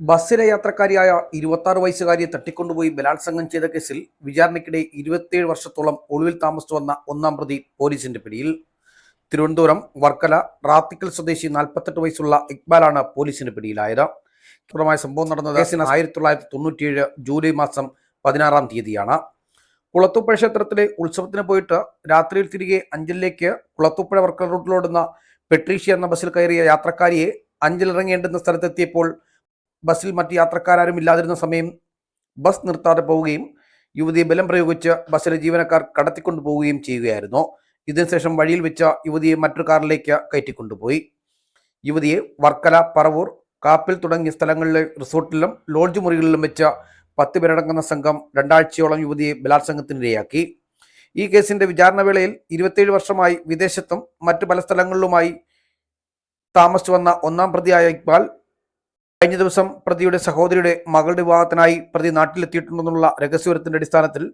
ബസ്സിലെ യാത്രക്കാരിയായ ഇരുപത്തി വയസ്സുകാരിയെ തട്ടിക്കൊണ്ടുപോയി ബലാത്സംഗം ചെയ്ത കേസിൽ വിചാരണയ്ക്കിടെ ഇരുപത്തിയേഴ് വർഷത്തോളം ഒളിവിൽ താമസിച്ചു വന്ന ഒന്നാം പ്രതി പോലീസിന്റെ പിടിയിൽ. തിരുവനന്തപുരം വർക്കല റാത്തിക്കൽ സ്വദേശി നാൽപ്പത്തെട്ട് വയസ്സുള്ള ഇക്ബാലാണ് പോലീസിന്റെ പിടിയിലായത്. ക്രൂരമായ സംഭവം നടന്നത് കേസിന് ആയിരത്തി തൊള്ളായിരത്തി തൊണ്ണൂറ്റിയേഴ് ജൂലൈ മാസം പതിനാറാം തീയതിയാണ്. കുളത്തൂപ്പുഴ ക്ഷേത്രത്തിലെ ഉത്സവത്തിന് പോയിട്ട് രാത്രിയിൽ തിരികെ അഞ്ചലിലേക്ക് കുളത്തൂപ്പുഴ വർക്കല റൂട്ടിലോടുന്ന പെട്രീഷ്യ എന്ന ബസ്സിൽ കയറിയ യാത്രക്കാരിയെ അഞ്ചലിറങ്ങേണ്ടുന്ന സ്ഥലത്തെത്തിയപ്പോൾ ബസ്സിൽ മറ്റ് യാത്രക്കാരും ഇല്ലാതിരുന്ന സമയം ബസ് നിർത്താതെ പോവുകയും യുവതിയെ ബലം പ്രയോഗിച്ച് ബസ്സിലെ ജീവനക്കാർ കടത്തിക്കൊണ്ടു പോവുകയും ചെയ്യുകയായിരുന്നു. ഇതിനുശേഷം വഴിയിൽ വെച്ച യുവതിയെ മറ്റൊരു കാറിലേക്ക് കയറ്റിക്കൊണ്ടുപോയി. യുവതിയെ വർക്കല പറവൂർ കാപ്പിൽ തുടങ്ങിയ സ്ഥലങ്ങളിലെ റിസോർട്ടിലും ലോഡ്ജ് മുറികളിലും വെച്ച പത്ത് പേരടങ്ങുന്ന സംഘം രണ്ടാഴ്ചയോളം യുവതിയെ ബലാത്സംഗത്തിനിരയാക്കി. ഈ കേസിന്റെ വിചാരണ വേളയിൽ ഇരുപത്തിയേഴ് വർഷമായി വിദേശത്തും മറ്റു പല സ്ഥലങ്ങളിലുമായി താമസിച്ചു വന്ന ഒന്നാം പ്രതിയായ ഇക്ബാൽ കഴിഞ്ഞ ദിവസം പ്രതിയുടെ സഹോദരിയുടെ മകളുടെ വിവാഹത്തിനായി പ്രതി നാട്ടിലെത്തിയിട്ടുണ്ടെന്നുള്ള രഹസ്യവിവരത്തിന്റെ അടിസ്ഥാനത്തിൽ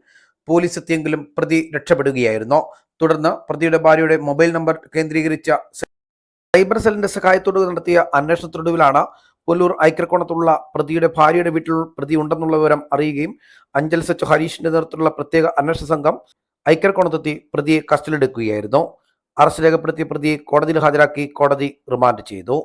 പോലീസ് എത്തിയെങ്കിലും പ്രതി രക്ഷപ്പെടുകയായിരുന്നു. തുടർന്ന് പ്രതിയുടെ ഭാര്യയുടെ മൊബൈൽ നമ്പർ കേന്ദ്രീകരിച്ച സൈബർ സെല്ലിന്റെ സഹായത്തോട് നടത്തിയ അന്വേഷണത്തിനൊടുവിലാണ് പുല്ലൂർ ഐക്യക്കോണത്തുള്ള പ്രതിയുടെ ഭാര്യയുടെ വീട്ടിൽ പ്രതി ഉണ്ടെന്നുള്ള വിവരം അറിയുകയും അഞ്ചൽ സച്ച് ഹരീഷിന്റെ നേതൃത്വത്തിലുള്ള പ്രത്യേക അന്വേഷണ സംഘം ഐക്യക്കോണത്തെത്തി പ്രതിയെ കസ്റ്റഡിയിലെടുക്കുകയായിരുന്നു. അറസ്റ്റ് രേഖപ്പെടുത്തിയ പ്രതിയെ കോടതിയിൽ ഹാജരാക്കി കോടതി റിമാൻഡ് ചെയ്തു.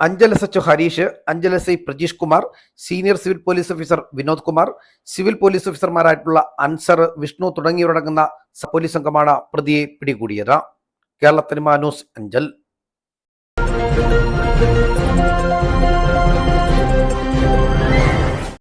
Anchal S Harish Anchal S I Prajeesh Kumar senior civil police officer Vinod Kumar civil police ഓഫീസർമാരായിട്ടുള്ള Ansar Vishnu തുടങ്ങിയവരടങ്ങുന്ന പോലീസ് സംഘമാണ് പ്രതിയെ പിടികൂടിയത്. കേരളത്തിന് മാനൂസ് അഞ്ചൽ.